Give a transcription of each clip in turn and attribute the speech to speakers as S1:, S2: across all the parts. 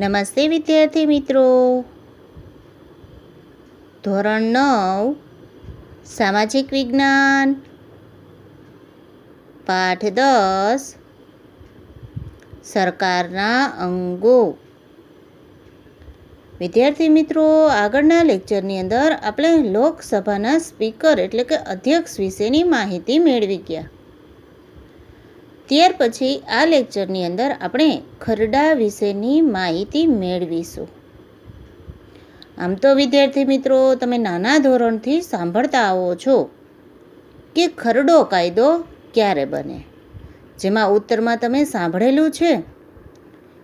S1: નમસ્તે વિદ્યાર્થી મિત્રો. ધોરણ નવ, સામાજિક વિજ્ઞાન. પાઠ દસ, સરકારના અંગો. વિદ્યાર્થી મિત્રો, આગળના લેક્ચરની અંદર આપણે લોકસભાના સ્પીકર એટલે કે અધ્યક્ષ વિશેની માહિતી મેળવી ગયા. ત્યાર પછી આ લેક્ચરની અંદર આપણે ખરડા વિશેની માહિતી મેળવીશું. આમ તો, વિદ્યાર્થી મિત્રો, તમે નાના ધોરણથી સાંભળતા આવો છો કે ખરડો કાયદો ક્યારે બને? જેમાં ઉત્તરમાં તમે સાંભળેલું છે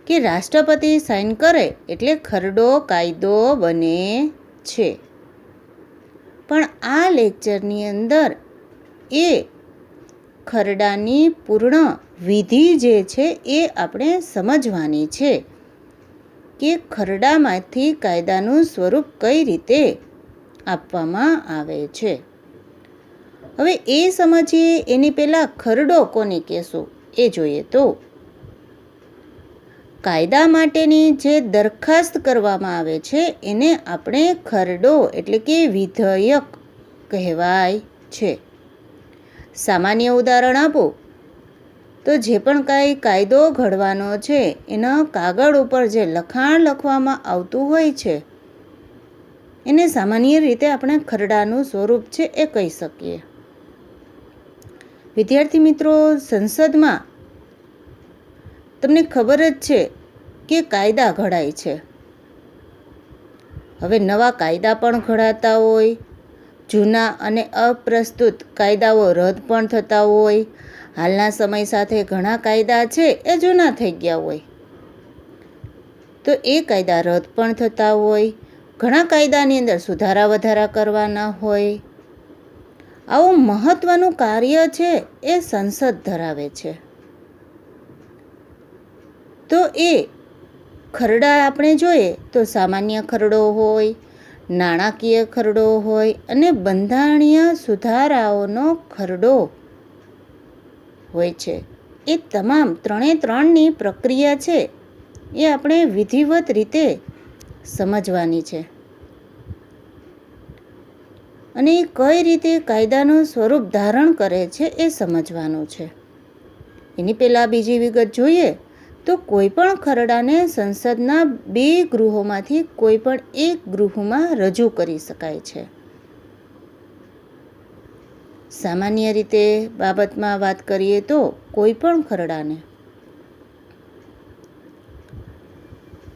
S1: કે રાષ્ટ્રપતિ સાઇન કરે એટલે ખરડો કાયદો બને છે. પણ આ લેક્ચરની અંદર એ ખરડાની પૂર્ણ વિધિ જે છે એ આપણે સમજવાની છે કે ખરડામાંથી કાયદાનું સ્વરૂપ કઈ રીતે આપવામાં આવે છે. હવે એ સમજીએ એની પહેલાં ખરડો કોને કહેશું એ જોઈએ તો. કાયદા માટેની જે દરખાસ્ત કરવામાં આવે છે એને આપણે ખરડો એટલે કે વિધેયક કહેવાય છે. સામાન્ય ઉદાહરણ આપો. તો જે પણ કાંઈ કાયદો ઘડવાનો છે, એના કાગળ ઉપર જે લખાણ લખવામાં આવતું હોય છે, એને સામાન્ય રીતે આપણે ખરડાનું સ્વરૂપ છે એ કહી શકીએ. વિદ્યાર્થી મિત્રો, સંસદમાં તમને ખબર જ છે કે કાયદા ઘડાય છે. હવે નવા કાયદા પણ ઘડાતા હોય જૂના અને અપ્રસ્તુત કાયદાઓ રદ પણ થતા હોય. હાલના સમય સાથે ઘણા કાયદા છે એ જૂના થઈ ગયા હોય. તો એ કાયદા રદ પણ થતા હોય. ઘણા કાયદાની અંદર સુધારા વધારા કરવાના હોય. આવું મહત્ત્વનું કાર્ય છે એ સંસદ ધરાવે છે. તો એ ખરડા આપણે જોઈએ તો સામાન્ય ખરડો હોય નાણાકીય ખરડો હોય અને બંધારણીય સુધારાઓનો ખરડો હોય છે. એ તમામ ત્રણે ત્રણની પ્રક્રિયા છે એ આપણે વિધિવત રીતે સમજવાની છે. અને એ કઈ રીતે કાયદાનું સ્વરૂપ ધારણ કરે છે એ સમજવાનું છે. એની પહેલાં બીજી વિગત જોઈએ. તો કોઈ પણ ખરડાને સંસદના બે ગૃહોમાંથી કોઈ પણ એક ગૃહમાં રજૂ કરી શકાય છે. સામાન્ય રીતે બાબતમાં વાત કરીએ તો કોઈ પણ ખરડાને.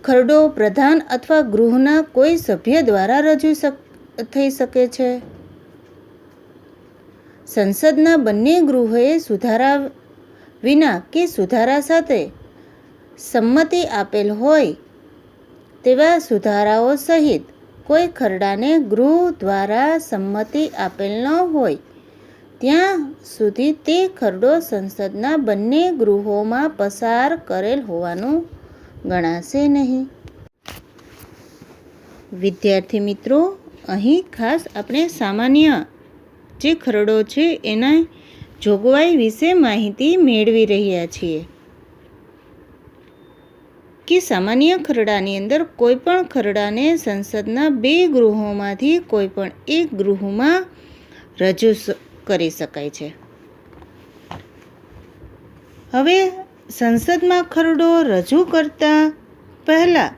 S1: ખરડો પ્રધાન અથવા ગૃહના કોઈ સભ્ય દ્વારા રજૂ થઈ શકે છે. સંસદના બંને ગૃહોએ સુધારા વિના કે સુધારા સાથે સંમતિ આપેલ હોય તેવા સુધારાઓ સહિત કોઈ ખરડાને ગૃહ દ્વારા સંમતિ આપેલ ન હોય, ત્યાં સુધી તે ખરડો સંસદના બંને ગૃહોમાં પસાર કરેલ હોવાનું ગણાશે નહીં. વિદ્યાર્થી મિત્રો, અહીં ખાસ આપણે સામાન્ય જે ખરડો છે એના જોગવાઈ વિશે માહિતી મેળવી રહ્યા છીએ. કે સામાન્ય ખરડાની અંદર કોઈપણ ખરડાને સંસદના બે ગૃહોમાંથી કોઈ પણ એક ગૃહમાં રજૂ કરી શકાય છે. હવે સંસદમાં ખરડો રજૂ કરતા પહેલાં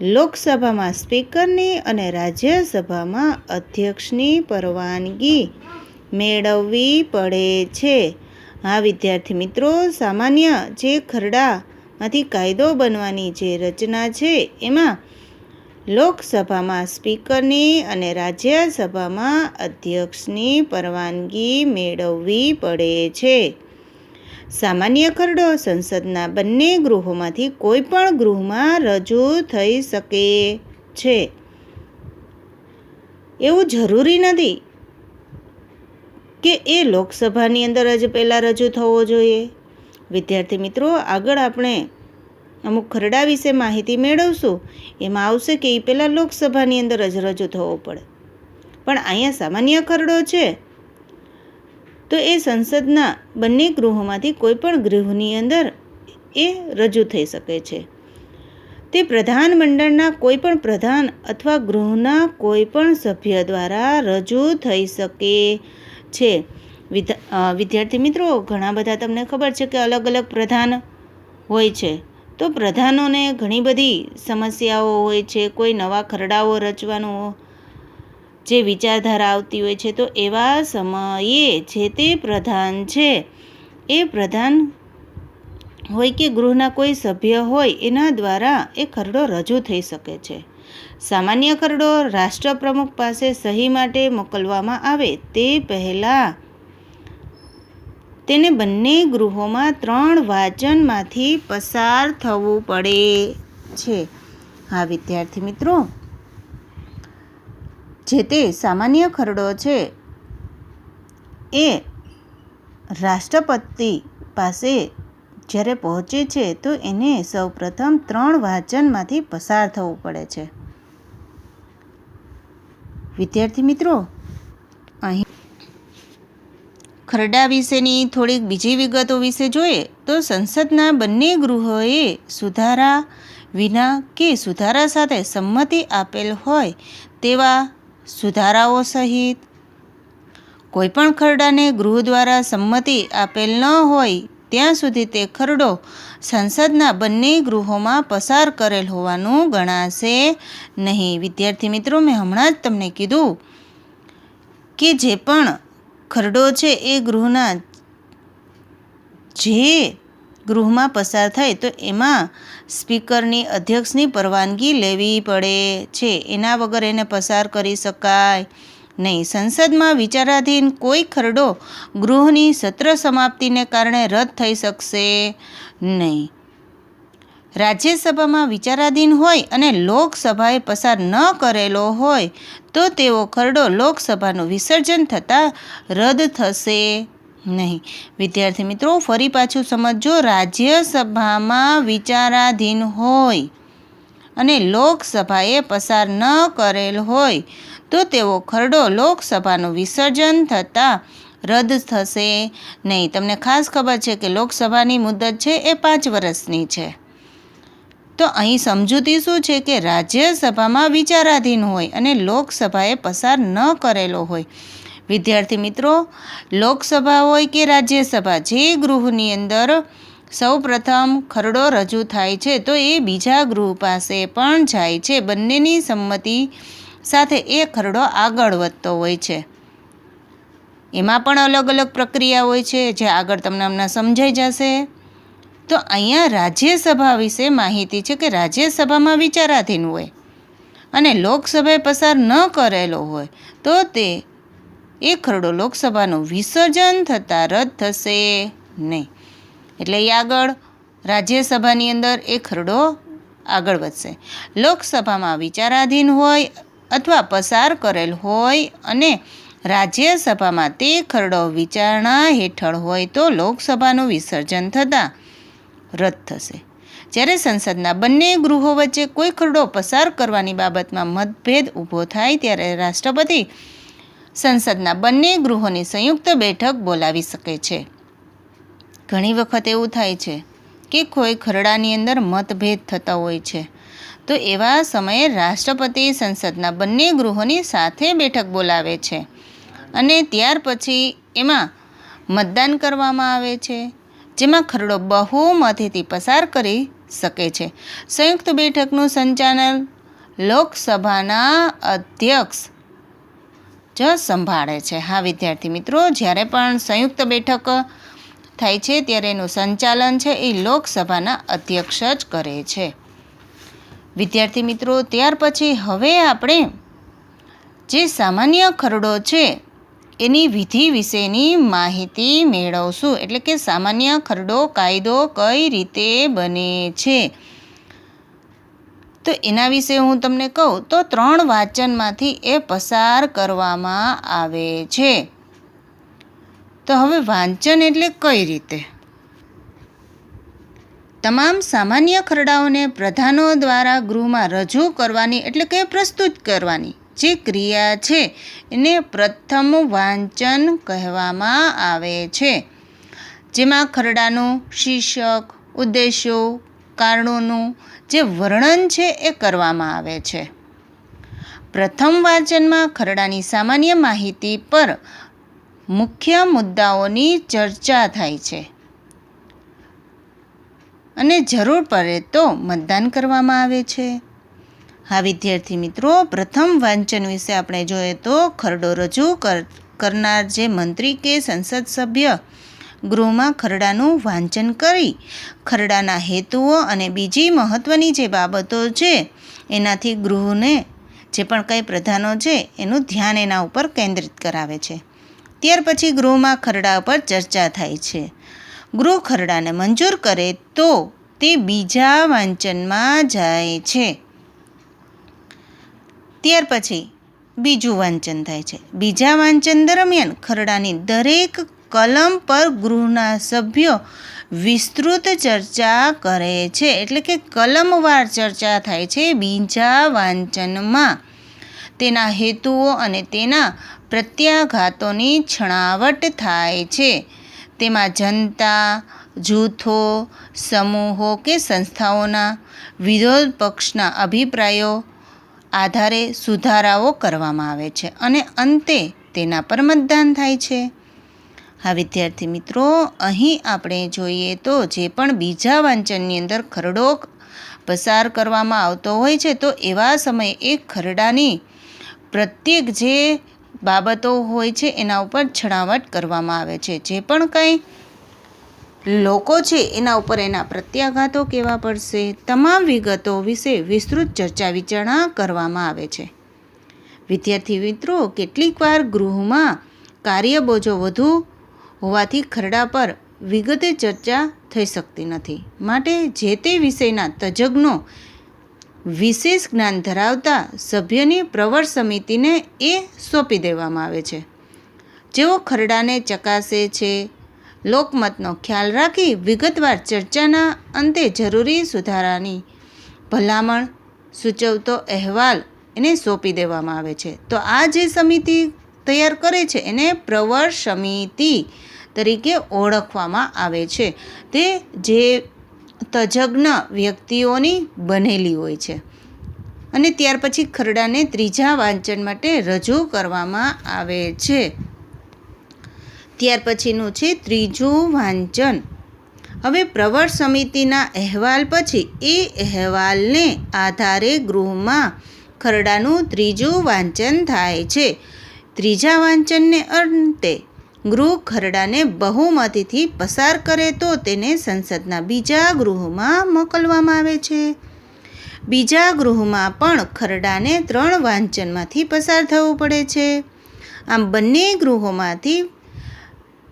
S1: લોકસભામાં સ્પીકરની અને રાજ્યસભામાં અધ્યક્ષની પરવાનગી મેળવવી પડે છે. હા, વિદ્યાર્થી મિત્રો, સામાન્ય જે ખરડામાંથી કાયદો બનવાની જે રચના છે, એમાં લોકસભામાં સ્પીકરની અને રાજ્યસભામાં અધ્યક્ષની પરવાનગી મેળવવી પડે છે. સામાન્ય ખરડો સંસદના બંને ગૃહોમાંથી કોઈ પણ ગૃહમાં રજૂ થઈ શકે છે. એવું જરૂરી નથી કે એ લોકસભાની અંદર જ પહેલાં રજૂ થવો જોઈએ. વિદ્યાર્થી મિત્રો, આગળ આપણે અમુક ખરડા વિશે માહિતી મેળવશું. એમાં આવશે કે એ પહેલાં લોકસભાની અંદર જ રજૂ થવો પડે. પણ અહીંયા સામાન્ય ખરડો છે. તો એ સંસદના બંને ગૃહોમાંથી કોઈ પણ ગૃહની અંદર એ રજૂ થઈ શકે છે. તે પ્રધાન મંડળના કોઈ પણ પ્રધાન અથવા ગૃહના કોઈ પણ સભ્ય દ્વારા રજૂ થઈ શકે છે. વિદ્યાર્થી મિત્રો, ઘણા બધા તમને ખબર છે કે અલગ અલગ પ્રધાન હોય છે. તો પ્રધાનોને ઘણી બધી સમસ્યાઓ હોય છે, કોઈ નવા ખરડાઓ રચવાનું જે વિચારધારા આવતી હોય છે, તો એવા સમયે જે તે પ્રધાન છે, એ પ્રધાન હોય કે ગૃહના કોઈ સભ્ય હોય, એના દ્વારા એ ખરડો રજૂ થઈ શકે છે. સામાન્ય ખરડો રાષ્ટ્રપ્રમુખ પાસે સહી માટે મોકલવામાં આવે તે પહેલાં તેને બંને ગૃહોમાં ત્રણ વાચનમાંથી પસાર થવું પડે છે. હા, વિદ્યાર્થી મિત્રો, જે તે સામાન્ય ખરડો છે, એ રાષ્ટ્રપતિ પાસે જ્યારે પહોંચે છે, તો એને સૌપ્રથમ ત્રણ વાચનમાંથી પસાર થવું પડે છે. વિદ્યાર્થી મિત્રો ખરડા વિશેની થોડીક બીજી વિગતો વિશે જોઈએ તો સંસદના બંને ગૃહોએ સુધારા વિના કે સુધારા સાથે સંમતિ આપેલ હોય તેવા સુધારાઓ સહિત કોઈપણ ખરડાને ગૃહ દ્વારા સંમતિ આપેલ ન હોય ત્યાં સુધી તે ખરડો સંસદના બંને ગૃહોમાં પસાર કરેલ હોવાનું ગણાશે નહીં. વિદ્યાર્થી મિત્રો, મેં હમણાં જ તમને કીધું કે જે પણ ખરડો છે એ ગૃહના જે ગૃહમાં પસાર થાય તો એમાં સ્પીકરની અધ્યક્ષની પરવાનગી લેવી પડે છે. એના વગર એને પસાર કરી શકાય નહીં. સંસદમાં વિચારાધીન કોઈ ખરડો ગૃહની સત્ર સમાપ્તિને કારણે રદ થઈ શકશે નહીં. રાજ્યસભામાં વિચારાધીન હોય અને લોકસભાએ પસાર ન કરેલો હોય, તો તેવો ખરડો લોકસભાનું વિસર્જન થતાં રદ થશે નહીં. વિદ્યાર્થી મિત્રો, ફરી પાછું સમજો, રાજ્યસભામાં વિચારાધીન હોય અને લોકસભાએ પસાર ન કરેલ હોય, તો તેવો ખરડો લોકસભાનું વિસર્જન થતાં રદ થશે નહીં. તમને ખાસ ખબર છે કે લોકસભાની મુદત છે એ પાંચ વર્ષની છે. તો અહીં સમજૂતી શું છે કે રાજ્યસભામાં વિચારાધીન હોય અને લોકસભાએ પસાર ન કરેલો હોય. વિદ્યાર્થી મિત્રો, લોકસભા હોય કે રાજ્યસભા, જે ગૃહની અંદર સૌ પ્રથમ ખરડો રજૂ થાય છે, તો એ બીજા ગૃહ પાસે પણ જાય છે. બંનેની સંમતિ સાથે એ ખરડો આગળ વધતો હોય છે. એમાં પણ અલગ અલગ પ્રક્રિયા હોય છે. જે આગળ તમને હમણાં સમજાઈ જશે. તો અહીંયા રાજ્યસભા વિશે માહિતી છે કે રાજ્યસભામાં વિચારાધીન હોય અને લોકસભાએ પસાર ન કરેલો હોય તો તે એ ખરડો લોકસભાનું વિસર્જન થતાં રદ થશે નહીં. એટલે એ આગળ રાજ્યસભાની અંદર એ ખરડો આગળ વધશે. લોકસભામાં વિચારાધીન હોય અથવા પસાર કરેલ હોય અને રાજ્યસભામાં તે ખરડો વિચારણા હેઠળ હોય તો લોકસભાનું વિસર્જન થતાં રદ થશે. જ્યારે સંસદના બંને ગૃહો વચ્ચે કોઈ ખરડો પસાર કરવાની બાબતમાં મતભેદ ઊભો થાય ત્યારે રાષ્ટ્રપતિ સંસદના બંને ગૃહોની સંયુક્ત બેઠક બોલાવી શકે છે. ઘણી વખત એવું થાય છે કે કોઈ ખરડાની અંદર મતભેદ થતા હોય છે. તો એવા સમયે રાષ્ટ્રપતિ સંસદના બંને ગૃહોની સાથે બેઠક બોલાવે છે અને ત્યાર પછી એમાં મતદાન કરવામાં આવે છે. જેમાં ખરડો બહુમતીથી પસાર કરી શકે છે. સંયુક્ત બેઠકનું સંચાલન લોકસભાના અધ્યક્ષ જ સંભાળે છે. હા, વિદ્યાર્થી મિત્રો, જ્યારે પણ સંયુક્ત બેઠક થાય છે, ત્યારે એનું સંચાલન છે એ લોકસભાના અધ્યક્ષ જ કરે છે. વિદ્યાર્થી મિત્રો, ત્યાર પછી હવે આપણે જે સામાન્ય ખરડો છે એની વિધિ વિશેની માહિતી મેળવશું. એટલે કે સામાન્ય ખરડો, કાયદો કઈ રીતે બને છે? તો એના વિશે હું તમને કહું તો ત્રણ વાંચનમાંથી એ પસાર કરવામાં આવે છે. તો હવે વાંચન એટલે કઈ રીતે? તમામ સામાન્ય ખરડાઓને પ્રધાનો દ્વારા ગૃહમાં રજૂ કરવાની એટલે કે પ્રસ્તુત કરવાની. જે ક્રિયા છે એને પ્રથમ વાંચન કહેવામાં આવે છે. જેમાં ખરડાનું શીર્ષક, ઉદ્દેશો, કારણોનું જે વર્ણન છે એ કરવામાં આવે છે. પ્રથમ વાંચનમાં ખરડાની સામાન્ય માહિતી પર મુખ્ય મુદ્દાઓની ચર્ચા થાય છે. અને જરૂર પડે તો મતદાન કરવામાં આવે છે. હા, વિદ્યાર્થી મિત્રો, પ્રથમ વાંચન વિશે આપણે જોઈએ તો ખરડો રજૂ કર, કરનાર જે મંત્રી કે સંસદ સભ્ય ગૃહમાં ખરડાનું વાંચન કરી, ખરડાના હેતુઓ અને બીજી મહત્ત્વની જે બાબતો છે, એનાથી ગૃહને જે પણ કંઈ પ્રધાનો છે, એનું ધ્યાન એના ઉપર કેન્દ્રિત કરાવે છે. ત્યાર પછી ગૃહમાં ખરડા ઉપર ચર્ચા થાય છે. ગૃહ ખરડાને મંજૂર કરે તો તે બીજા વાંચનમાં જાય છે. ત્યાર પછી બીજું વાંચન થાય છે. બીજા વાંચન દરમિયાન ખરડાની દરેક કલમ પર ગૃહના સભ્યો વિસ્તૃત ચર્ચા કરે છે. એટલે કે કલમવાર ચર્ચા થાય છે બીજા વાંચનમાં. તેના હેતુઓ અને તેના પ્રત્યાઘાતોની છણાવટ થાય છે. તેમાં જનતા, જૂથો, સમૂહો કે સંસ્થાઓના વિરોધ પક્ષના અભિપ્રાયો આધારે સુધારાઓ કરવામાં આવે છે અને અંતે તેના પર મતદાન થાય છે. હા, વિદ્યાર્થી મિત્રો, અહીં આપણે જોઈએ તો જે પણ બીજા વાંચનની અંદર ખરડો પસાર કરવામાં આવતો હોય છે, તો એવા સમયે એ ખરડાની પ્રત્યેક જે બાબતો હોય છે, એના ઉપર છણાવટ કરવામાં આવે છે. જે પણ કંઈ લોકો છે એના ઉપર એના પ્રત્યાઘાતો કેવા પડશે? તમામ વિગતો વિશે વિસ્તૃત ચર્ચા વિચારણા કરવામાં આવે છે. વિદ્યાર્થી મિત્રો કેટલીકવાર ગૃહમાં કાર્યબોજો વધુ હોવાથી ખરડા પર વિગતે ચર્ચા થઈ શકતી નથી. માટે જે તે વિષયના તજજ્ઞો વિશેષ જ્ઞાન ધરાવતા સભ્યની પ્રવર સમિતિને એ સોંપી દેવામાં આવે છે. જેઓ ખરડાને ચકાસે છે લોકમતનો ખ્યાલ રાખી વિગતવાર ચર્ચાના અંતે જરૂરી સુધારાની ભલામણ સૂચવતો અહેવાલ એને સોંપી દેવામાં આવે છે. તો આ જે સમિતિ તૈયાર કરે છે એને પ્રવર સમિતિ તરીકે ઓળખવામાં આવે છે. તે જે તજજ્ઞ વ્યક્તિઓની બનેલી હોય છે. અને ત્યાર પછી ખરડાને ત્રીજા વાંચન માટે રજૂ કરવામાં આવે છે. ત્યાર પછીનું છે ત્રીજું વાંચન. હવે પ્રવર સમિતિના અહેવાલ પછી એ અહેવાલને આધારે ગૃહમાં ખરડાનું ત્રીજું વાંચન થાય છે. ત્રીજા વાંચનને અંતે ગૃહ ખરડાને બહુમતીથી પસાર કરે તો તેને સંસદના બીજા ગૃહમાં મોકલવામાં આવે છે. બીજા ગૃહમાં પણ ખરડાને ત્રણ વાંચનમાંથી પસાર થવું પડે છે. આમ બંને ગૃહોમાંથી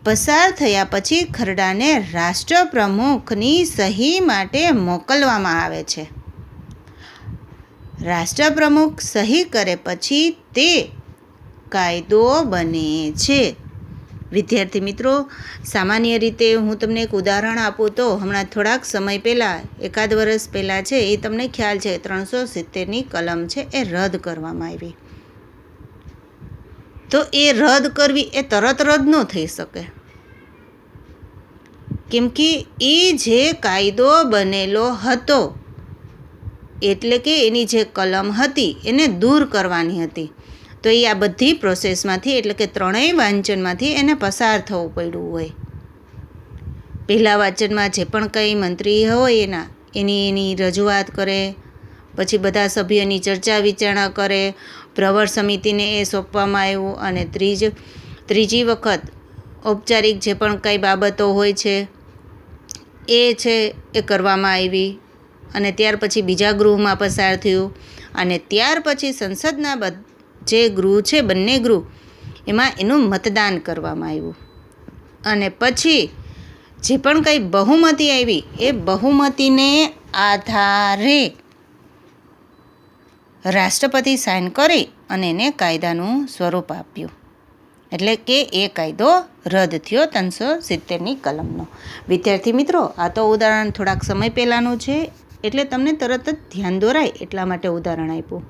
S1: પસાર થયા પછી ખરડાને રાષ્ટ્રપ્રમુખની સહી માટે મોકલવામાં આવે છે. રાષ્ટ્રપ્રમુખ સહી કરે પછી તે કાયદો બને છે. વિદ્યાર્થી મિત્રો, સામાન્ય રીતે હું તમને એક ઉદાહરણ આપું તો હમણાં થોડાક સમય પહેલાં, એકાદ વર્ષ પહેલાં છે, એ તમને ખ્યાલ છે, ત્રણસો સિત્તેરની કલમ છે, એ રદ કરવામાં આવી. તો એ રદ કરવી એ તરત રદ ન થઈ શકે. કેમ કે એ જે કાયદો બનેલો હતો, એટલે કે એની જે કલમ હતી, એને દૂર કરવાની હતી. તો એ આ બધી પ્રોસેસમાંથી એટલે કે ત્રણેય વાંચનમાંથી એને પસાર થવું પડ્યું હોય. પહેલાં વાંચનમાં જે પણ કંઈ મંત્રી હોય એના, એની એની રજૂઆત કરે, પછી બધા સભ્યોની ચર્ચા વિચારણા કરે, પ્રવર સમિતિને એ સોંપવામાં આવ્યું, અને ત્રીજ, ત્રીજી વખત ઔપચારિક જે પણ કંઈ બાબતો હોય છે એ છે એ કરવામાં આવી અને ત્યાર પછી બીજા ગૃહમાં પસાર થયું. અને ત્યાર પછી સંસદના જે ગૃહ છે બંને ગૃહ, એમાં એનું મતદાન કરવામાં આવ્યું. અને પછી જે પણ કંઈ બહુમતી આવી, એ બહુમતીને આધારે રાષ્ટ્રપતિ સાઇન કરી અને એને કાયદાનું સ્વરૂપ આપ્યું. એટલે કે એ કાયદો રદ થયો ત્રણસો સિત્તેરની કલમનો. વિદ્યાર્થી મિત્રો, આ તો ઉદાહરણ થોડાક સમય પહેલાંનું છે, એટલે તમને તરત જ ધ્યાન દોરાય એટલા માટે ઉદાહરણ આપ્યું.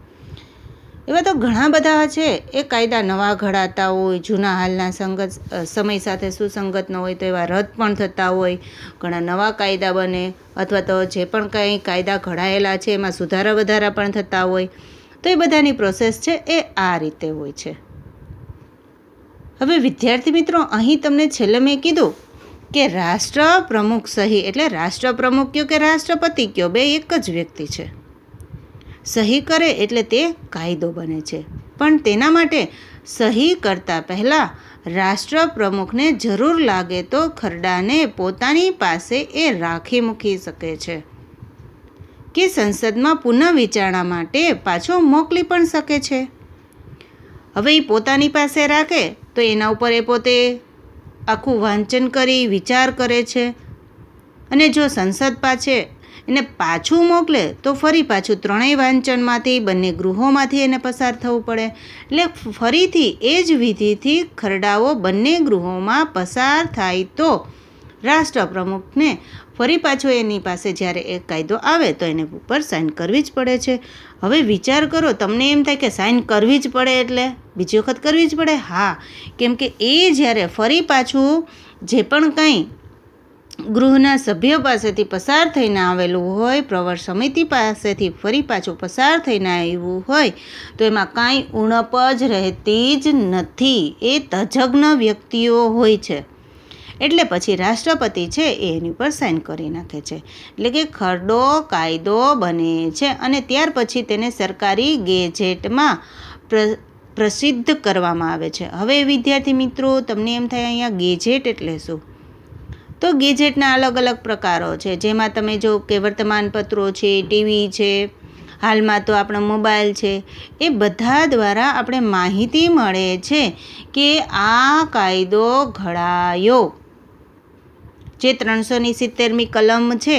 S1: એવા તો ઘણા બધા છે, એ કાયદા નવા ઘડાતા હોય, જૂના હાલના સંગત સમય સાથે સુસંગત ન હોય તો એવા રદ પણ થતા હોય. ઘણા નવા કાયદા બને, અથવા તો જે પણ કંઈ કાયદા ઘડાયેલા છે, એમાં સુધારા વધારા પણ થતા હોય. તો એ બધાની પ્રોસેસ છે, એ આ રીતે હોય છે. હવે વિદ્યાર્થી મિત્રો, અહીં તમને છેલ્લે મેં કીધું કે રાષ્ટ્ર પ્રમુખ સહી એટલે રાષ્ટ્ર પ્રમુખ કયો કે રાષ્ટ્રપતિ કયો, બે એક જ વ્યક્તિ છે. સહી કરે એટલે તે કાયદો બને છે. પણ તેના માટે સહી કરતાં પહેલાં રાષ્ટ્ર પ્રમુખને જરૂર લાગે તો ખરડાને પોતાની પાસે એ રાખી મૂકી શકે છે કે સંસદમાં પુનઃ વિચારણા માટે પાછો મોકલી પણ શકે છે. હવે એ પોતાની પાસે રાખે તો એના ઉપર એ પોતે આખું વાંચન કરી, વિચાર કરે છે. અને જો સંસદ પાસે એને પાછું મોકલે, તો ફરી પાછું ત્રણેય વાંચનમાંથી, બંને ગૃહોમાંથી એને પસાર થવું પડે. એટલે ફરીથી એ જ વિધિથી ખરડાઓ બંને ગૃહોમાં પસાર થાય તો રાષ્ટ્ર પ્રમુખને ફરી પાછો એની પાસે જ્યારે એક કાયદો આવે તો એને ઉપર સાઇન કરવી જ પડે છે. હવે વિચાર કરો, તમને એમ થાય કે સાઇન કરવી જ પડે એટલે? બીજી વખત કરવી જ પડે? હા. કેમ કે એ જ્યારે ફરી પાછું જે પણ કંઈ ગૃહના સભ્યો પાસેથી પસાર થઈને આવેલું હોય, પ્રવર સમિતિ પાસેથી ફરી પાછું પસાર થઈને આવ્યું હોય, તો એમાં કાંઈ ઉણપ જ રહેતી જ નથી. એ તજજ્ઞ વ્યક્તિઓ હોય છે. એટલે પછી રાષ્ટ્રપતિ છે એ એની પર સાઇન કરી નાખે છે. એટલે કે ખરડો, કાયદો બને છે અને ત્યાર પછી તેને સરકારી ગેજેટમાં પ્ર, પ્રસિદ્ધ કરવામાં આવે છે. હવે વિદ્યાર્થી મિત્રો, તમને એમ થાય અહીંયા ગેજેટ એટલે શું? તો ગેજેટના અલગ અલગ પ્રકારો છે. જેમાં તમે જો કે વર્તમાનપત્રો છે, ટીવી છે, હાલમાં તો આપણો મોબાઈલ છે, એ બધા દ્વારા આપણે માહિતી મળે છે કે આ કાયદો ઘડાયો. જે ત્રણસોની સિત્તેરમી કલમ છે,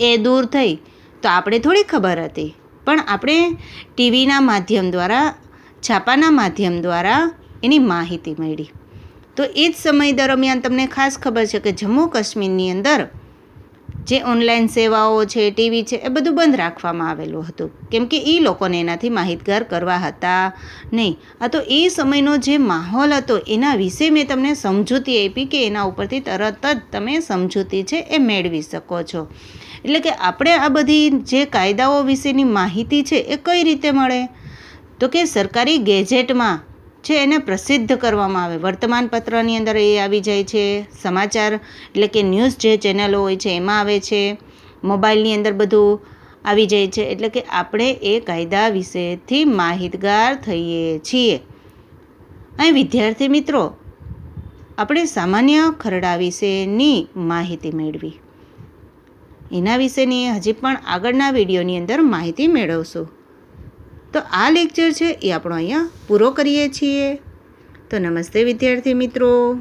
S1: એ દૂર થઈ. તો આપણે થોડી ખબર હતી. પણ આપણે ટીવીના માધ્યમ દ્વારા, છાપાના માધ્યમ દ્વારા એની માહિતી મળી. તો એ જ સમય દરમિયાન તમને ખાસ ખબર છે કે જમ્મુ કાશ્મીરની અંદર જે ઓનલાઈન સેવાઓ છે ટીવી છે, એ બધું બંધ રાખવામાં આવેલું હતું. કેમ કે એ લોકોને એનાથી માહિતગાર કરવા હતા નહીં. આ તો એ સમયનો જે માહોલ હતો, એના વિશે મેં તમને સમજૂતી આપી કે એના ઉપરથી તરત જ તમે સમજૂતી છે એ મેળવી શકો છો. એટલે કે આપણે આ બધી જે કાયદાઓ વિશેની માહિતી છે એ કઈ રીતે મળે? તો કે સરકારી ગેજેટમાં છે એને પ્રસિદ્ધ કરવામાં આવે. વર્તમાન પત્રની અંદર એ આવી જાય છે. સમાચાર એટલે કે ન્યૂઝ જે ચેનલો હોય છે, એમાં આવે છે. મોબાઈલની અંદર બધું આવી જાય છે. એટલે કે આપણે એ કાયદા વિશેથી માહિતગાર થઈએ છીએ. અહીં વિદ્યાર્થી મિત્રો, આપણે સામાન્ય ખરડા વિશેની માહિતી મેળવી. એના વિશેની હજી પણ આગળના વિડીયોની અંદર માહિતી મેળવશું. તો આ લેક્ચર છે એ આપણો અહીંયા પૂરો કરીએ છીએ. તો નમસ્તે વિદ્યાર્થી મિત્રો.